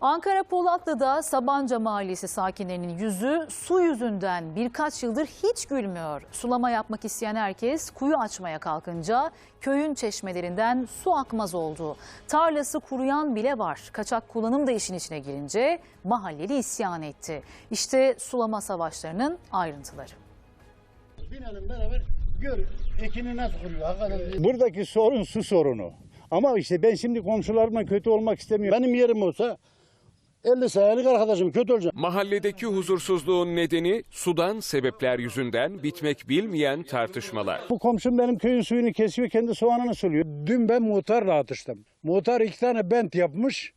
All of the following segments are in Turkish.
Ankara Polatlı'da Sabanca Mahallesi sakinlerinin yüzü su yüzünden birkaç yıldır hiç gülmüyor. Sulama yapmak isteyen herkes kuyu açmaya kalkınca köyün çeşmelerinden su akmaz oldu. Tarlası kuruyan bile var. Kaçak kullanım da işin içine girince mahalleli isyan etti. İşte sulama savaşlarının ayrıntıları. Binelim beraber gör ekini nasıl kuruyor. Buradaki sorun su sorunu. Ama işte ben şimdi komşularıma kötü olmak istemiyorum. Benim yerim olsa 50 senelik arkadaşım kötü olacak. Mahalledeki huzursuzluğun nedeni sudan sebepler yüzünden bitmek bilmeyen tartışmalar. Bu komşum benim köyün suyunu kesiyor, kendi soğanını suluyor. Dün ben muhtarla atıştım. Muhtar iki tane bent yapmış.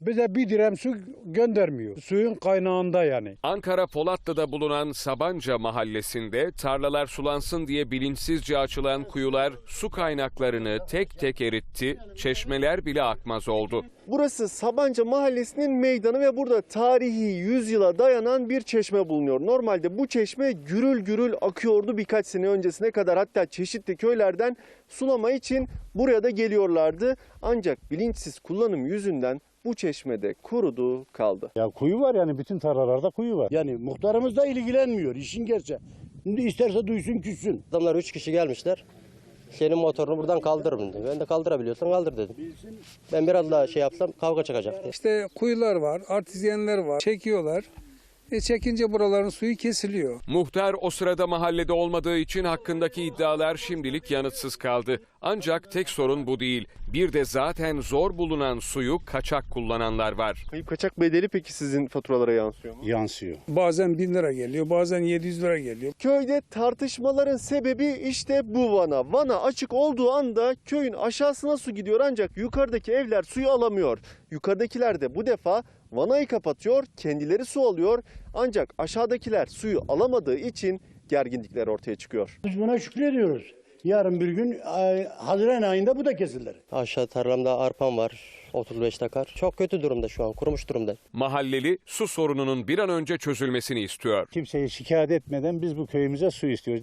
Bize bir direm su göndermiyor. Suyun kaynağında yani. Ankara Polatlı'da bulunan Sabanca mahallesinde tarlalar sulansın diye bilinçsizce açılan kuyular su kaynaklarını tek tek eritti, çeşmeler bile akmaz oldu. Burası Sabanca Mahallesi'nin meydanı ve burada tarihi yüzyıla dayanan bir çeşme bulunuyor. Normalde bu çeşme gürül gürül akıyordu birkaç sene öncesine kadar. Hatta çeşitli köylerden sulama için buraya da geliyorlardı. Ancak bilinçsiz kullanım yüzünden bu çeşmede kurudu kaldı. Ya kuyu var yani bütün tarlalarda kuyu var. Yani muhtarımız da ilgilenmiyor işin gerçeği. Şimdi isterse duysun küssün. Adamlar üç kişi gelmişler. Senin motorunu buradan kaldırırım dedi. Ben de kaldırabiliyorsan kaldır dedim. Ben biraz daha şey yapsam kavga çıkacaktı. İşte kuyular var, artizyenler var. Çekiyorlar. E çekince buraların suyu kesiliyor. Muhtar o sırada mahallede olmadığı için hakkındaki iddialar şimdilik yanıtsız kaldı. Ancak tek sorun bu değil. Bir de zaten zor bulunan suyu kaçak kullananlar var. Kayıp kaçak bedeli peki sizin faturalara yansıyor mu? Yansıyor. Bazen 1000 lira geliyor, bazen 700 lira geliyor. Köyde tartışmaların sebebi işte bu vana. Vana açık olduğu anda köyün aşağısına su gidiyor ancak yukarıdaki evler suyu alamıyor. Yukarıdakiler de bu defa vanayı kapatıyor, kendileri su alıyor. Ancak aşağıdakiler suyu alamadığı için gerginlikler ortaya çıkıyor. Biz buna şükrediyoruz. Yarın bir gün Haziran ayında bu da kesilir. Aşağı tarlamda arpam var. 35 takar. Çok kötü durumda şu an. Kurumuş durumda. Mahalleli su sorununun bir an önce çözülmesini istiyor. Kimseyi şikayet etmeden biz bu köyümüze su istiyoruz.